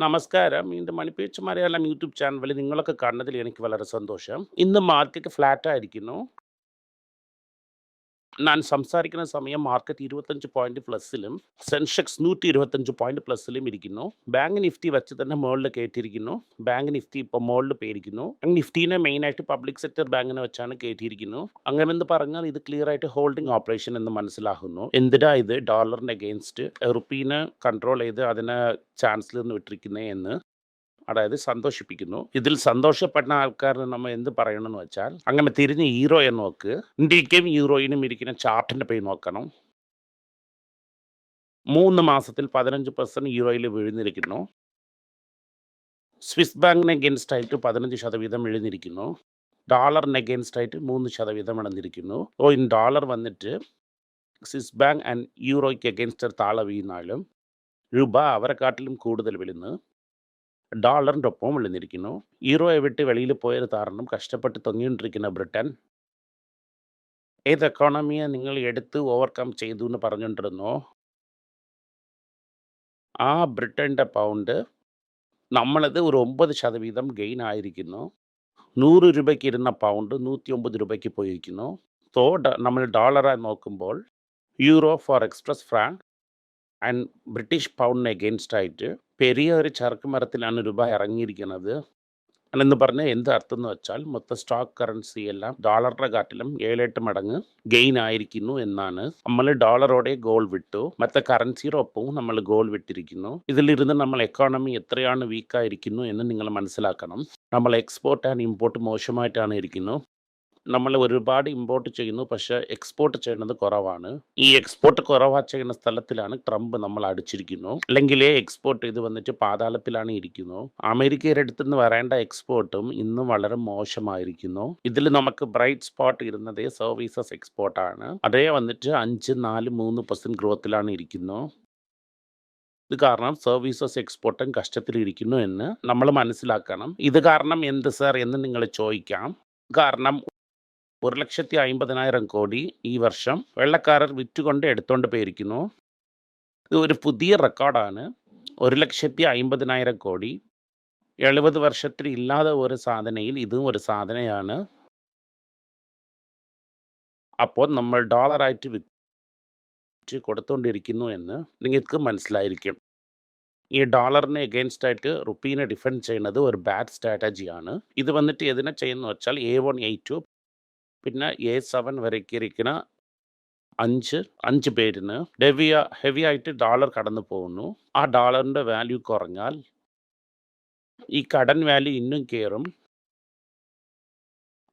നമസ്കാരം. ഇത് മണിപ്പേച്ച് മലയാളം യൂട്യൂബ് ചാനലിൽ നിങ്ങളൊക്കെ കാണുന്നതിൽ എനിക്ക് വളരെ സന്തോഷം. ഇന്ന് മാർക്കറ്റ് ഫ്ലാറ്റ് ആയിരിക്കുന്നു. ഞാൻ സംസാരിക്കുന്ന സമയം മാർക്കറ്റ് 25 പോയിന്റ് പ്ലസിലും സെൻസെക്സ് 125 പോയിന്റ് പ്ലസിലും ഇരിക്കുന്നു. ബാങ്ക് നിഫ്റ്റി വെച്ച് തന്നെ മുകളിൽ കയറ്റിയിരിക്കുന്നു. ബാങ്ക് നിഫ്റ്റി ഇപ്പോൾ മുകളിൽ പേരിക്കുന്നു നിഫ്റ്റിനെ മെയിൻ ആയിട്ട് പബ്ലിക് സെക്ടർ ബാങ്കിനെ വെച്ചാണ് കയറ്റിയിരിക്കുന്നു. അങ്ങനെ എന്ന് പറഞ്ഞാൽ ഇത് ക്ലിയർ ആയിട്ട് ഹോൾഡിംഗ് ഓപ്പറേഷൻ എന്ന് മനസ്സിലാകുന്നു. എന്തിനാ ഇത് ഡോളറിന് അഗെയിൻസ്റ്റ് റുപ്പീനെ കൺട്രോൾ ചെയ്ത് അതിനെ ചാൻസലറിന് നിന്ന് വിട്ടിരിക്കുന്നേ എന്ന് അതായത് സന്തോഷിപ്പിക്കുന്നു. ഇതിൽ സന്തോഷപ്പെടുന്ന ആൾക്കാരെ നമ്മൾ എന്ത് പറയണമെന്ന് വെച്ചാൽ അങ്ങനെ തിരിഞ്ഞ് ഹീറോയെ നോക്ക്. ഇന്ത്യക്കും ഹീറോയിനും ഇരിക്കുന്ന ചാർട്ടിന്റെ പേര് നോക്കണം. മൂന്ന് മാസത്തിൽ 15% ഹീറോയിൽ വിഴുന്നിരിക്കുന്നു സ്വിസ് ബാങ്കിന് അഗെയിൻസ്റ്റ് ആയിട്ട് പതിനഞ്ച് ശതവീതം എഴുന്നിരിക്കുന്നു ഡോളറിന് അഗെയിൻസ്റ്റ് ആയിട്ട് 3% ഇഴഞ്ഞിരിക്കുന്നു. ഓ ഇൻ ഡോളർ വന്നിട്ട് സ്വിസ് ബാങ്ക് ആൻഡ് യൂറോയ്ക്ക് അഗെയിൻസ്റ്റ് താള വീണാലും രൂപ അവരെക്കാട്ടിലും കൂടുതൽ വീഴുന്നു. ഡോളറിന്റെ ഒപ്പം വിളിഞ്ഞിരിക്കുന്നു യൂറോയെ വിട്ട് വെളിയിൽ പോയത് കാരണം കഷ്ടപ്പെട്ട് തൊങ്ങിക്കൊണ്ടിരിക്കുന്ന ബ്രിട്ടൻ ഏത് എക്കോണമിയെ നിങ്ങൾ എടുത്ത് ഓവർകം ചെയ്തു എന്ന് പറഞ്ഞുകൊണ്ടിരുന്നോ ആ ബ്രിട്ടന്റെ പൗണ്ട് നമ്മളത് ഒരു ഒമ്പത് ശതവീതം ഗെയിൻ ആയിരിക്കുന്നു. നൂറ് രൂപയ്ക്ക് ഇരുന്ന പൗണ്ട് 109 രൂപയ്ക്ക് പോയിരിക്കുന്നു. തോ നമ്മൾ ഡോളറായി നോക്കുമ്പോൾ euro for express franc and British പൗണ്ടിന് against ആയിട്ട് പെരിയ ഒരു ചരക്ക് മരത്തിലാണ് രൂപ ഇറങ്ങിയിരിക്കുന്നത്. എന്ന് പറഞ്ഞാൽ എന്ത് അർത്ഥം എന്ന് വെച്ചാൽ മൊത്തം സ്റ്റോക്ക് കറൻസി എല്ലാം ഡോളറിന്റെ കാട്ടിലും 7-8 മടങ്ങ് ഗെയിൻ ആയിരിക്കുന്നു എന്നാണ്. നമ്മൾ ഡോളറോടെ ഗോൾ വിട്ടു. മറ്റ കറൻസിയുടെ ഒപ്പവും നമ്മൾ ഗോൾ വിട്ടിരിക്കുന്നു. ഇതിലിരുന്ന് നമ്മൾ എക്കോണമി എത്രയാണ് വീക്കായിരിക്കുന്നു എന്ന് നിങ്ങൾ മനസ്സിലാക്കണം. നമ്മൾ എക്സ്പോർട്ട് ആൻഡ് ഇമ്പോർട്ട് മോശമായിട്ടാണ് ഇരിക്കുന്നു. നമ്മൾ ഒരുപാട് ഇമ്പോർട്ട് ചെയ്യുന്നു. പക്ഷേ എക്സ്പോർട്ട് ചെയ്യുന്നത് കുറവാണ്. ഈ എക്സ്പോർട്ട് കുറവാ ചെയ്യുന്ന സ്ഥലത്തിലാണ് ട്രംപ് നമ്മൾ അടിച്ചിരിക്കുന്നു. അല്ലെങ്കിൽ എക്സ്പോർട്ട് ഇത് വന്നിട്ട് പാതാളത്തിലാണ് ഇരിക്കുന്നു. അമേരിക്കയുടെ അടുത്തുനിന്ന് വരേണ്ട എക്സ്പോർട്ടും ഇന്നും വളരെ മോശമായിരിക്കുന്നു. ഇതിൽ നമുക്ക് ബ്രൈറ്റ് സ്പോട്ട് ഇരുന്നത് സർവീസസ് എക്സ്പോർട്ടാണ്. അതേ വന്നിട്ട് 5, 4, 3% ഗ്രോത്തിലാണ് ഇരിക്കുന്നു. ഇത് കാരണം സർവീസസ് എക്സ്പോർട്ടും കഷ്ടത്തിലിരിക്കുന്നു എന്ന് നമ്മൾ മനസ്സിലാക്കണം. ഇത് കാരണം എന്ത് സാർ എന്ന് നിങ്ങൾ ചോദിക്കാം. കാരണം 1,50,000 കോടി ഈ വർഷം വെള്ളക്കാരർ വിറ്റുകൊണ്ട് എടുത്തുകൊണ്ട് പോയിരിക്കുന്നു. ഇത് ഒരു പുതിയ റെക്കോർഡാണ്. 1,50,000 കോടി 70 വർഷത്തിൽ ഇല്ലാത്ത ഒരു സാധനയിൽ ഇതും ഒരു സാധനയാണ്. അപ്പോൾ നമ്മൾ ഡോളറായിട്ട് വിറ്റ് കൊടുത്തുകൊണ്ടിരിക്കുന്നു എന്ന് നിങ്ങൾക്ക് മനസ്സിലായിരിക്കും. ഈ ഡോളറിനെ എഗെയിൻസ്റ്റ് ആയിട്ട് റുപ്പീനെ ഡിഫെൻഡ് ചെയ്യുന്നത് ഒരു ബാഡ് സ്ട്രാറ്റജിയാണ്. ഇത് വന്നിട്ട് എതിനെ ചെയ്യുന്നു വെച്ചാൽ A1, A2 പിന്നെ A7 വരയ്ക്ക് ഇരിക്കുന്ന 5 5 പേരിന് ഹെവി ഹെവി ആയിട്ട് ഡോളർ കടന്നു പോകുന്നു. ആ ഡോളറിന്റെ വാല്യൂ കുറഞ്ഞാൽ ഈ കടൻ വാല്യൂ ഇന്നും കയറും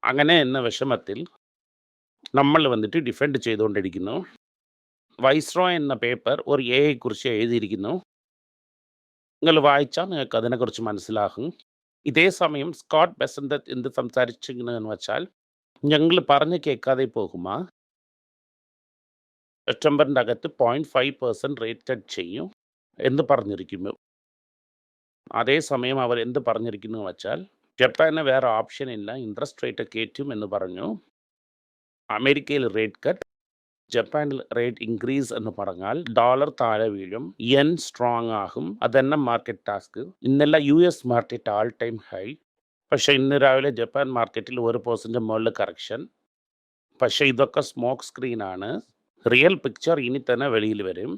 അങ്ങനെ എന്ന വിഷമത്തിൽ നമ്മൾ വന്നിട്ട് ഡിഫെൻഡ് ചെയ്തുകൊണ്ടിരിക്കുന്നു. വൈസ്രോ എന്ന പേപ്പർ ഒരു എ കുറിച്ച് എഴുതിയിരിക്കുന്നു. നിങ്ങൾ വായിച്ചാൽ നിങ്ങൾക്ക് അതിനെക്കുറിച്ച് മനസ്സിലാകും. ഇതേ സമയം സ്കോട്ട് ബെസന്ത എന്ത് സംസാരിച്ചിരിക്കുന്നതെന്ന് വെച്ചാൽ ഞങ്ങൾ പറഞ്ഞ് കേൾക്കാതെ പോകുമാ സെപ്റ്റംബറിന്റെ അകത്ത് 0.5% റേറ്റ് കട്ട് ചെയ്യും എന്ന് പറഞ്ഞിരിക്കുന്നു. അതേസമയം അവർ എന്ത് പറഞ്ഞിരിക്കുന്നു വെച്ചാൽ ജപ്പാന് വേറെ ഓപ്ഷൻ ഇല്ല. ഇൻട്രസ്റ്റ് റേറ്റ് കയറ്റും എന്ന് പറഞ്ഞു. അമേരിക്കയിൽ റേറ്റ് കട്ട് ജപ്പാനിൽ റേറ്റ് ഇൻക്രീസ് എന്ന് പറഞ്ഞാൽ ഡോളർ താഴെ വീഴും. യെൻ സ്ട്രോങ് ആകും. അതന്നെ മാർക്കറ്റ് ടാസ്ക്. ഇന്നലെ US market all time high. പക്ഷേ ഇന്ന് രാവിലെ ജപ്പാൻ മാർക്കറ്റിൽ 1% മുകളിൽ കറക്ഷൻ. പക്ഷേ ഇതൊക്കെ സ്മോക്ക് സ്ക്രീനാണ് റിയൽ പിക്ചർ ഇനി തന്നെ വെളിയിൽ വരും.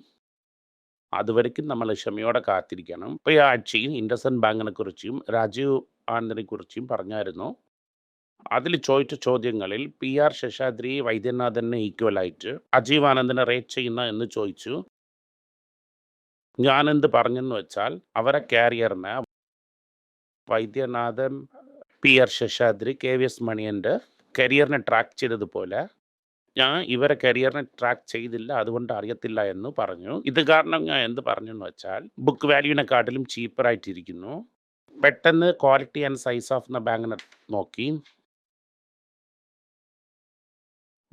അതുവരയ്ക്കും നമ്മൾ ക്ഷമയോടെ കാത്തിരിക്കണം. ഇപ്പോൾ ഈ ആഴ്ചയിൽ ഇൻഡസൻ ബാങ്കിനെ കുറിച്ചും രാജീവ് ആനന്ദിനെ കുറിച്ചും പറഞ്ഞായിരുന്നു. അതിൽ ചോദിച്ച ചോദ്യങ്ങളിൽ പി ആർ ശേഷാദ്രി വൈദ്യനാഥനെ ഈക്വൽ ആയിട്ട് രാജീവ് ആനന്ദിനെ റേറ്റ് ചെയ്യുന്ന എന്ന് ചോദിച്ചു. ഞാനെന്ത് പറഞ്ഞെന്ന് വെച്ചാൽ അവരെ കാരിയറിനെ Vaidyanathan, P R Seshadri K V S മണിയന്റെ കരിയറിനെ ട്രാക്ക് ചെയ്തതുപോലെ ഞാൻ ഇവരെ കരിയറിനെ ട്രാക്ക് ചെയ്തില്ല. അതുകൊണ്ട് അറിയത്തില്ല എന്ന് പറഞ്ഞു. ഇത് കാരണം ഞാൻ എന്ത് പറഞ്ഞു എന്ന് വെച്ചാൽ ബുക്ക് വാല്യൂവിനെക്കാട്ടിലും ചീപ്പറായിട്ടിരിക്കുന്നു പെട്ടെന്ന് quality and size of the ബാങ്കിനെ നോക്കി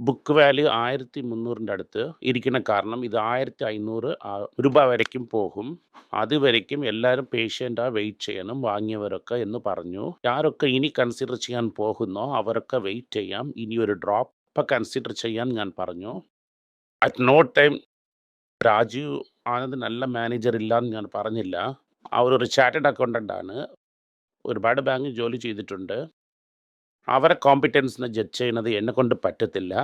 ബുക്ക് വാല്യൂ 1,300ന്റെ അടുത്ത് ഇരിക്കുന്ന കാരണം ഇത് 1,500 രൂപ വരയ്ക്കും പോകും. അതുവരയ്ക്കും എല്ലാവരും പേഷ്യന്റാ വെയിറ്റ് ചെയ്യണം വാങ്ങിയവരൊക്കെ എന്ന് പറഞ്ഞു. ആരൊക്കെ ഇനി കൺസിഡർ ചെയ്യാൻ പോകുന്നോ അവരൊക്കെ വെയിറ്റ് ചെയ്യാം. ഇനി ഒരു ഡ്രോപ്പ് കൺസിഡർ ചെയ്യാൻ ഞാൻ പറഞ്ഞു. At no time Rajeev Anand നല്ല മാനേജർ ഇല്ലയെന്ന് ഞാൻ പറഞ്ഞില്ല. അവരൊരു ചാർട്ടേഡ് അക്കൗണ്ടന്റ് ആണ്. ഒരുപാട് ബാങ്കിൽ ജോലി ചെയ്തിട്ടുണ്ട്. അവരെ കോമ്പിറ്റൻസിനെ ജഡ്ജ് ചെയ്യുന്നത് എന്നെ കൊണ്ട് പറ്റത്തില്ല.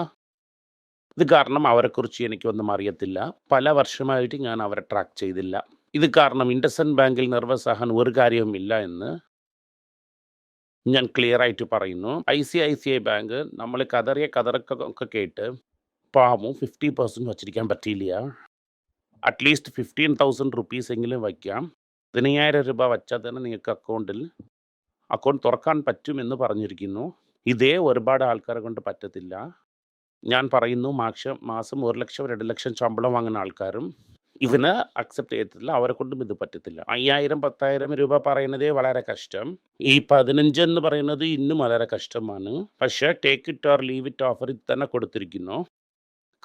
ഇത് കാരണം അവരെക്കുറിച്ച് എനിക്കൊന്നും അറിയത്തില്ല. പല വർഷമായിട്ട് ഞാൻ അവരെ ട്രാക്ക് ചെയ്തില്ല. ഇത് കാരണം ഇൻഡസൻ ബാങ്കിൽ നിർവസാഹാൻ ഒരു കാര്യവുമില്ല എന്ന് ഞാൻ ക്ലിയർ ആയിട്ട് പറയുന്നു. ഐ ബാങ്ക് നമ്മൾ കതറിയ കതറൊക്കെ കേട്ട് പാവം 50% വച്ചിരിക്കാൻ പറ്റിയില്ല. അറ്റ്ലീസ്റ്റ് 15,000 റുപ്പീസ് എങ്കിലും വയ്ക്കാം. 15,000 രൂപ വച്ചാൽ തന്നെ നിങ്ങൾക്ക് അക്കൗണ്ടിൽ അക്കൗണ്ട് തുറക്കാൻ പറ്റുമെന്ന് പറഞ്ഞിരിക്കുന്നു. ഇതേ ഒരുപാട് ആൾക്കാരെ കൊണ്ട് പറ്റത്തില്ല. ഞാൻ പറയുന്നു മാക്ഷം മാസം ഒരു ലക്ഷം രണ്ട് ലക്ഷം ശമ്പളം വാങ്ങുന്ന ആൾക്കാരും ഇവന് അക്സെപ്റ്റ് ചെയ്തിട്ടില്ല അവരെ കൊണ്ടും ഇത് പറ്റത്തില്ല. 5,000 10,000 രൂപ പറയുന്നതേ വളരെ കഷ്ടം. ഈ 15 എന്ന് പറയുന്നത് ഇന്നും വളരെ കഷ്ടമാണ്. പക്ഷേ take it or leave it offer ഇത് തന്നെ കൊടുത്തിരിക്കുന്നു.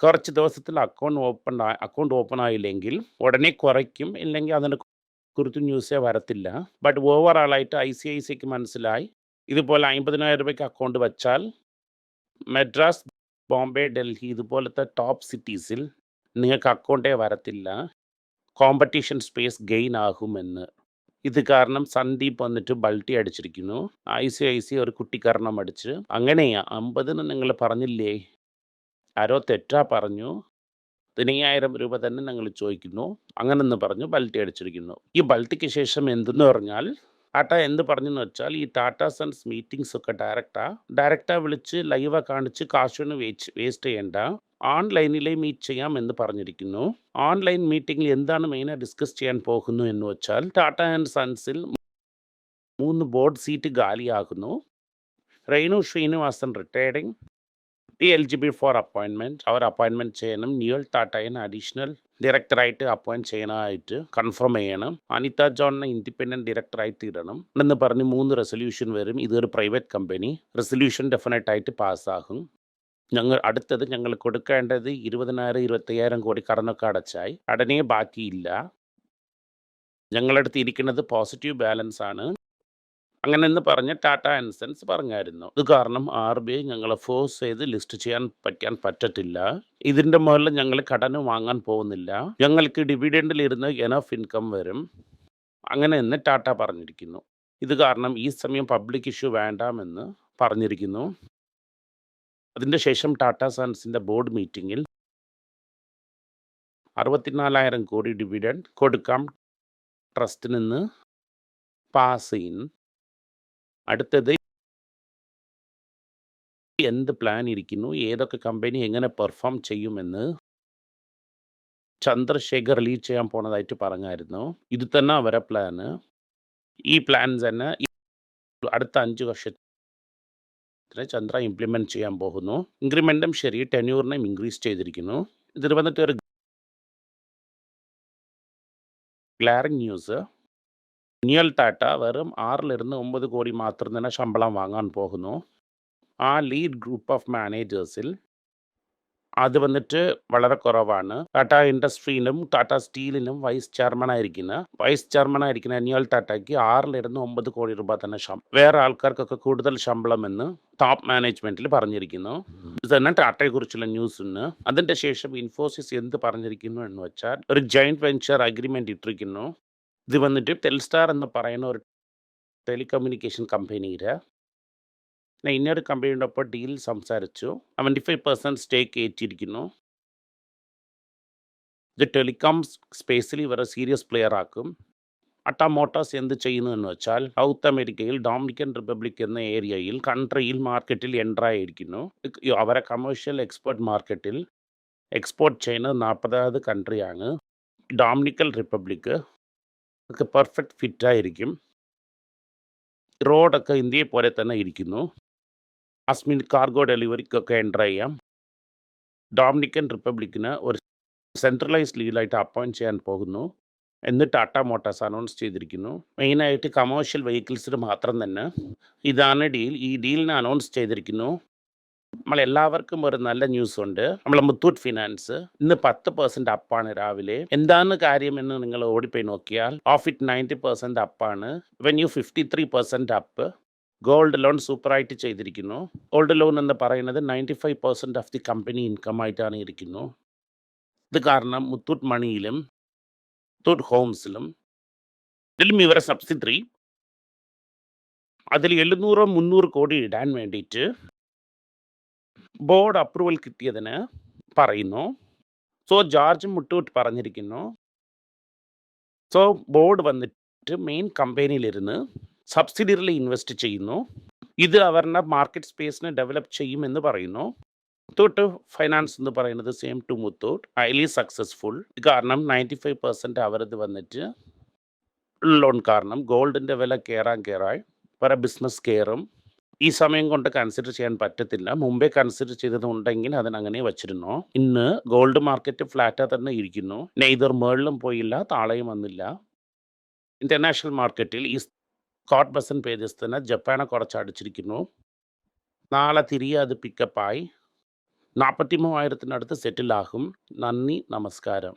കുറച്ച് ദിവസത്തിൽ അക്കൗണ്ട് ഓപ്പൺ അക്കൗണ്ട് ഓപ്പൺ ആയില്ലെങ്കിൽ ഉടനെ കുറയ്ക്കും. ഇല്ലെങ്കിൽ അതിനെ കുറിച്ച് ന്യൂസേ വരത്തില്ല. ബട്ട് ഓവറോളായിട്ട് ഐ സി ഐ സിക്ക് മനസ്സിലായി. ഇതുപോലെ 50,000 രൂപയ്ക്ക് അക്കൗണ്ട് വച്ചാൽ മെഡ്രാസ് ബോംബെ, ഡൽഹി ഇതുപോലത്തെ ടോപ്പ് സിറ്റീസിൽ നിങ്ങൾക്ക് അക്കൗണ്ടേ വരത്തില്ല. കോമ്പറ്റീഷൻ സ്പേസ് ഗെയിൻ ആകുമെന്ന്. ഇത് കാരണം സന്ദീപ് വന്നിട്ട് ബൾട്ടി അടിച്ചിരിക്കുന്നു. ഐ സി ഐ സി ഒരു കുട്ടിക്കരണം അടിച്ച് അങ്ങനെയാ 50ന് നിങ്ങൾ പറഞ്ഞില്ലേ? ആരോ തെറ്റാ പറഞ്ഞു. 15,000 രൂപ തന്നെ ഞങ്ങൾ ചോദിക്കുന്നു. അങ്ങനെന്ന് പറഞ്ഞു ബൾട്ടി അടിച്ചിരിക്കുന്നു. ഈ ബൾട്ടിക്ക് ശേഷം എന്തെന്ന് പറഞ്ഞാൽ ടാറ്റ എന്ത് പറഞ്ഞെന്ന് വെച്ചാൽ ഈ ടാറ്റ സൺസ് മീറ്റിംഗ്സ് ഒക്കെ ഡയറക്റ്റാ. ഡയറക്റ്റാ വിളിച്ച് ലൈവാ കാണിച്ച് കാശൊന്നും വേസ്റ്റ് വേസ്റ്റ് ചെയ്യണ്ട. ഓൺലൈനിലേ മീറ്റ് ചെയ്യാം എന്ന് പറഞ്ഞിരിക്കുന്നു. ഓൺലൈൻ മീറ്റിംഗിൽ എന്താണ് മെയിനായി ഡിസ്കസ് ചെയ്യാൻ പോകുന്നു എന്ന് വെച്ചാൽ ടാറ്റ ആൻഡ് സൺസിൽ മൂന്ന് ബോർഡ് സീറ്റ് കാലിയാകുന്നു. റെയ്നു ശ്രീനിവാസൻ റിട്ടയർഡിംഗ്. ഈ എലിജിബിൾ ഫോർ അപ്പോയിൻമെന്റ് അവർ അപ്പോയിൻമെന്റ് ചെയ്യണം. നിയോൾ ടാറ്റയെ അഡീഷണൽ ഡയറക്ടറായിട്ട് അപ്പോയിന്റ് ചെയ്യാനായിട്ട് കൺഫേം ചെയ്യണം. അനിത ജോണിനെ ഇൻഡിപെൻഡന്റ് ഡയറക്ടറായിട്ട് ഇടണം എന്ന് പറഞ്ഞ് മൂന്ന് റെസൊല്യൂഷൻ വരും. ഇതൊരു പ്രൈവറ്റ് കമ്പനി. റെസൊല്യൂഷൻ ഡെഫിനറ്റ് ആയിട്ട് പാസ്സാകും. ഞങ്ങൾ അടുത്തത് ഞങ്ങൾ കൊടുക്കേണ്ടത് 20,000 25,000 കോടി കടന്നൊക്കെ അടച്ചായി. അടനെ ബാക്കിയില്ല. ഞങ്ങളടുത്ത് ഇരിക്കുന്നത് പോസിറ്റീവ് ബാലൻസ് ആണ്. അങ്ങനെന്ന് പറഞ്ഞ് ടാറ്റ ആൻസൻസ് പറഞ്ഞായിരുന്നു. ഇത് കാരണം ആർ ബി ഐ ഞങ്ങളെ ഫോഴ്സ് ചെയ്ത് ലിസ്റ്റ് ചെയ്യാൻ പറ്റാൻ പറ്റത്തില്ല. ഇതിന്റെ മുകളിൽ ഞങ്ങൾ കടം വാങ്ങാൻ പോകുന്നില്ല. ഞങ്ങൾക്ക് ഡിവിഡൻഡിൽ ഇരുന്ന് എനഫ് ഇൻകം വരും. അങ്ങനെ എന്ന് ടാറ്റ പറഞ്ഞിരിക്കുന്നു. ഇത് കാരണം ഈ സമയം പബ്ലിക് ഇഷ്യൂ വേണ്ടാമെന്ന് പറഞ്ഞിരിക്കുന്നു. അതിന്റെ ശേഷം ടാറ്റ സൺസിന്റെ ബോർഡ് മീറ്റിങ്ങിൽ അറുപത്തിനാലായിരം കോടി ഡിവിഡൻഡ് കൊടുക്കാം ട്രസ്റ്റിൽ നിന്ന് പാസ് ചെയ്യും. അടുത്തത് എന്ത് പ്ലാൻ ഇരിക്കുന്നു? ഏതൊക്കെ കമ്പനി എങ്ങനെ പെർഫോം ചെയ്യുമെന്ന് ചന്ദ്രശേഖർ റിലീസ് ചെയ്യാൻ പോണതായിട്ട് പറഞ്ഞായിരുന്നു. ഇത് തന്നെ അവരെ പ്ലാന്. ഈ പ്ലാൻ തന്നെ അടുത്ത അഞ്ച് വർഷത്തിന് ചന്ദ്ര ഇംപ്ലിമെന്റ് ചെയ്യാൻ പോകുന്നു. ഇൻക്രിമെന്റും ശരി ടെന്യൂറിനെയും ഇൻക്രീസ് ചെയ്തിരിക്കുന്നു. ഇതിൽ വന്നിട്ട് ഒരു ഗ്ലാറിംഗ് ന്യൂസ്. നിയോൾ ടാറ്റ വെറും 6 9 കോടി മാത്രം തന്നെ ശമ്പളം വാങ്ങാൻ പോകുന്നു. ആ ലീഡ് ഗ്രൂപ്പ് ഓഫ് മാനേജേഴ്സിൽ അത് വന്നിട്ട് വളരെ കുറവാണ്. ടാറ്റ ഇൻഡസ്ട്രിയിലും ടാറ്റ സ്റ്റീലിനും വൈസ് ചെയർമാൻ ആയിരിക്കുന്ന വൈസ് ചെയർമാൻ ആയിരിക്കുന്ന നിയോൾ ടാറ്റയ്ക്ക് 6 9 കോടി രൂപ തന്നെ ശമ്പളം വേറെ ആൾക്കാർക്കൊക്കെ കൂടുതൽ ശമ്പളം എന്ന് ടോപ്പ് മാനേജ്മെന്റിൽ പറഞ്ഞിരിക്കുന്നു. ഇത് തന്നെ ടാറ്റയെ കുറിച്ചുള്ള ന്യൂസ് ഇന്ന്. അതിന്റെ ശേഷം ഇൻഫോസിസ് എന്ത് പറഞ്ഞിരിക്കുന്നു എന്ന് വെച്ചാൽ ഒരു ജോയിന്റ് വെഞ്ചർ അഗ്രിമെന്റ് ഇട്ടിരിക്കുന്നു. ഇത് വന്നിട്ട് ടെൽസ്റ്റാർ എന്ന് പറയുന്ന ഒരു ടെലികമ്മ്യൂണിക്കേഷൻ കമ്പനിയുടെ ഇന്നൊരു കമ്പനിയുടെ ഒപ്പം ഡീൽ സംസാരിച്ചു. 75% സ്റ്റേക്ക് ഏറ്റിരിക്കുന്നു. ഇത് ടെലികോം സ്പേസിൽ ഇവരെ സീരിയസ് പ്ലെയർ ആക്കും. അട്ടാ മോട്ടോഴ്സ് എന്ത് ചെയ്യുന്നു എന്ന് വെച്ചാൽ സൗത്ത് അമേരിക്കയിൽ ഡോമിനിക്കൻ റിപ്പബ്ലിക് എന്ന ഏരിയയിൽ കൺട്രിയിൽ മാർക്കറ്റിൽ എന്റർ ആയിരിക്കുന്നു. അവരെ കമേഴ്ഷ്യൽ എക്സ്പോർട്ട് മാർക്കറ്റിൽ എക്സ്പോർട്ട് ചെയ്യുന്നത് 40ാമത് കൺട്രിയാണ്. ഡോമിനിക്കൽ റിപ്പബ്ലിക് ഒക്കെ പെർഫെക്റ്റ് ഫിറ്റ് ആയിരിക്കും. റോഡൊക്കെ ഇന്ത്യയെ പോലെ തന്നെ ഇരിക്കുന്നു. അസ്മിൻ കാർഗോ ഡെലിവറിക്കൊക്കെ എന്റർ ചെയ്യാം. ഡൊമിനിക്കൻ റിപ്പബ്ലിക്കിന് ഒരു സെൻട്രലൈസ്ഡ് ലീഡായിട്ട് അപ്പോയിന്റ് ചെയ്യാൻ പോകുന്നു എന്ന് ടാറ്റ മോട്ടോഴ്സ് അനൗൺസ് ചെയ്തിരിക്കുന്നു. മെയിനായിട്ട് കമേഴ്ഷ്യൽ വെഹിക്കിൾസിന് മാത്രം തന്നെ. ഇതാണ് ഡീൽ. ഈ ഡീലിനെ അനൗൺസ് ചെയ്തിരിക്കുന്നു. നമ്മളെല്ലാവർക്കും ഒരു നല്ല ന്യൂസ് ഉണ്ട്. നമ്മളെ മുത്തൂറ്റ് ഫിനാൻസ് ഇന്ന് 10% അപ്പാണ് രാവിലെ. എന്താണ് കാര്യമെന്ന് നിങ്ങൾ ഓടിപ്പോയി നോക്കിയാൽ ഓഫിറ്റ് 90% അപ്പാണ്. Revenue 53% up. ഗോൾഡ് ലോൺ സൂപ്പറായിട്ട് ചെയ്തിരിക്കുന്നു. ഗോൾഡ് ലോൺ എന്ന് പറയുന്നത് 95% ഓഫ് ദി കമ്പനി ഇൻകം ആയിട്ടാണ് ഇരിക്കുന്നു. ഇത് കാരണം മുത്തൂറ്റ് മണിയിലും മുത്തൂറ്റ് ഹോംസിലും ഇതിലും ഇവരെ സബ്സിഡറി അതിൽ എഴുന്നൂറ് മുന്നൂറ് കോടി ഇടാൻ വേണ്ടിയിട്ട് ബോർഡ് അപ്രൂവൽ കിട്ടിയതിന് പറയുന്നു. സോ ജോർജ് മുട്ടൂട്ട് പറഞ്ഞിരിക്കുന്നു. സോ ബോർഡ് വന്നിട്ട് മെയിൻ കമ്പനിയിലിരുന്ന് സബ്സിഡിയറിൽ ഇൻവെസ്റ്റ് ചെയ്യുന്നു. ഇത് അവരുടെ മാർക്കറ്റ് സ്പേസിനെ ഡെവലപ്പ് ചെയ്യുമെന്ന് പറയുന്നു. മുത്തൂട്ട് ഫൈനാൻസ് എന്ന് പറയുന്നത് same to Muthoot. Highly successful. കാരണം നയന്റി ഫൈവ് പെർസെന്റ് അവരത് വന്നിട്ട് ലോൺ കാരണം ഗോൾഡിന്റെ വില കയറാൻ കയറാൻ. വേറെ ബിസിനസ് കയറും. ഈ സമയം കൊണ്ട് കൺസിഡർ ചെയ്യാൻ പറ്റത്തില്ല. മുമ്പേ കൺസിഡർ ചെയ്തതുണ്ടെങ്കിൽ അതിനങ്ങനെ വച്ചിരുന്നു. ഇന്ന് ഗോൾഡ് മാർക്കറ്റ് ഫ്ലാറ്റാ തന്നെ ഇരിക്കുന്നു. നെയ്തർ മേളിലും പോയില്ല താളയും വന്നില്ല. ഇന്റർനാഷണൽ മാർക്കറ്റിൽ ഈ സ്കോട്ട് ബസൻ പേജസ് തന്നെ ജപ്പാനെ കുറച്ച് അടിച്ചിരിക്കുന്നു. നാളെ തിരികെ അത് പിക്കപ്പായി നാൽപ്പത്തി മൂവായിരത്തിനടുത്ത് സെറ്റിലാകും നന്ദി നമസ്കാരം.